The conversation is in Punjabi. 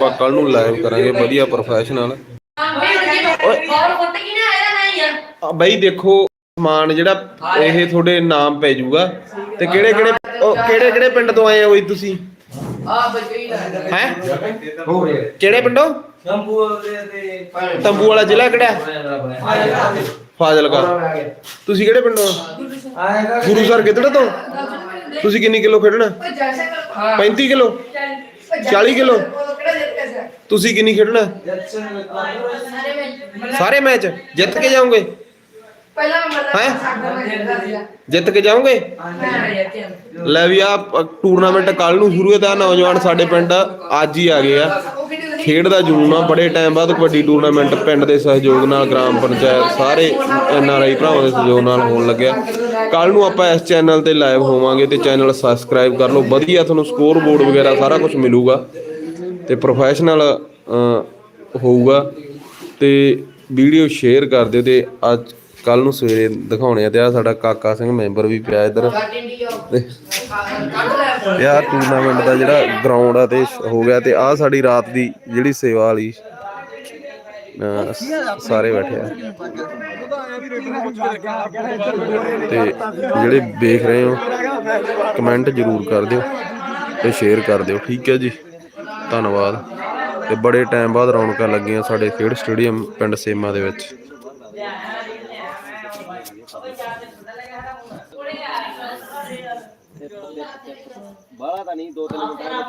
ਆਪਾਂ ਕੱਲ ਨੂੰ ਲਾਈਵ ਕਰਾਂਗੇ ਵਧੀਆ ਪ੍ਰੋਫੈਸ਼ਨਲ ਆ ਬਈ ਦੇਖੋ ਸਮਾਨ ਜਿਹੜਾ ਇਹ ਤੁਹਾਡੇ ਨਾਮ ਪੈ ਜਾਊਗਾ। ਤੇ ਕਿਹੜੇ ਕਿਹੜੇ ਕਿਹੜੇ ਕਿਹੜੇ ਪਿੰਡ ਤੋਂ ਆਏ ਹੋ ਬਈ ਤੁਸੀਂ? ਆ ਬੱਚੇ ਹੀ? ਲੱਗਦਾ ਹੈ ਕਿਹੜੇ ਪਿੰਡੋਂ? ਸ਼ੰਭੂ ਦੇ ਤੇ ਤੰਬੂ ਵਾਲਾ ਜ਼ਿਲ੍ਹਾ ਕਿਹੜਾ ਫਾਜ਼ਿਲਕਾ। ਤੁਸੀਂ ਕਿਹੜੇ ਪਿੰਡੋਂ ਆਏਗਾ ਗੁਰੂ ਸਰ ਕਿੱਧਰ ਤੋਂ? ਤੁਸੀਂ ਕਿੰਨੀ ਕਿਲੋ ਖੇਡਣਾ? 35 ਕਿਲੋ। 40 ਕਿਲੋ? ਤੁਸੀਂ ਕਿੰਨੀ ਖੇਡਣਾ? ਸਾਰੇ ਮੈਚ? ਜਿੱਤ ਕੇ ਜਾਓਗੇ? ਪਹਿਲਾਂ ਮੈਂ ਜਿੱਤ ਕੇ ਜਾਓਗੇ? ਲੈ ਵੀ ਆ ਟੂਰਨਾਮੈਂਟ ਕੱਲ ਨੂੰ ਸ਼ੁਰੂ ਹੈ ਤਾਂ ਨੌਜਵਾਨ ਸਾਡੇ ਪਿੰਡ ਅੱਜ ਹੀ ਆ ਗਏ ਆ। ਖੇਡ ਦਾ ਜਨੂਨ ਆ, ਬੜੇ ਟਾਈਮ ਬਾਅਦ ਕਬੱਡੀ ਟੂਰਨਾਮੈਂਟ ਪਿੰਡ ਦੇ ਸਹਿਯੋਗ ਨਾਲ, ਗ੍ਰਾਮ ਪੰਚਾਇਤ ਸਾਰੇ ਐਨ ਆਰ ਆਈ ਭਰਾਵਾਂ ਦੇ ਸਹਿਯੋਗ ਨਾਲ ਹੋਣ ਲੱਗਿਆ। ਕੱਲ ਨੂੰ ਆਪਾਂ ਇਸ ਚੈਨਲ ਤੇ ਲਾਈਵ ਹੋਵਾਂਗੇ ਤੇ ਚੈਨਲ ਸਬਸਕ੍ਰਾਈਬ ਕਰ ਲਓ। ਵਧੀਆ ਤੁਹਾਨੂੰ ਸਕੋਰ ਬੋਰਡ ਵਗੈਰਾ ਸਾਰਾ ਕੁਝ ਮਿਲੂਗਾ। ਤੇ ਪ੍ਰੋਫੈਸ਼ਨਲ ਹੋਊਗਾ ਤੇ ਵੀਡੀਓ ਸ਼ੇਅਰ ਕਰ ਦਿਓ ਤੇ ਅੱਜ ਕੱਲ ਨੂੰ ਸਵੇਰੇ ਦਿਖਾਉਣੇ ਆ ਤੇ ਆ ਸਾਡਾ ਕਾਕਾ ਸਿੰਘ ਮੈਂਬਰ ਵੀ ਪਿਆ ਇੱਧਰ। ਕੱਟ ਆਹ ਟੂਰਨਾਮੈਂਟ ਦਾ ਜਿਹੜਾ ਗਰਾਊਂਡ ਆ ਤੇ ਹੋ ਗਿਆ ਤੇ ਆਹ ਸਾਡੀ ਰਾਤ ਦੀ ਜਿਹੜੀ ਸੇਵਾ ਵਾਲੀ ਸਾਰੇ ਬੈਠੇ ਆ। ਤੇ ਜਿਹੜੇ ਦੇਖ ਰਹੇ ਹੋ ਕਮੈਂਟ ਜ਼ਰੂਰ ਕਰ ਦਿਓ ਤੇ ਸ਼ੇਅਰ ਕਰ ਦਿਓ, ਠੀਕ ਹੈ ਜੀ। ਧੰਨਵਾਦ। ਤੇ ਬੜੇ ਟਾਈਮ ਬਾਅਦ ਰੌਣਕਾਂ ਲੱਗੀਆਂ ਸਾਡੇ ਖੇਡ ਸਟੇਡੀਅਮ ਪਿੰਡ ਸੇਮਾ ਦੇ ਵਿੱਚ। ਬਾਹਲਾ ਤਾਂ ਨਹੀਂ ਦੋ ਤਿੰਨ ਮਿੰਟ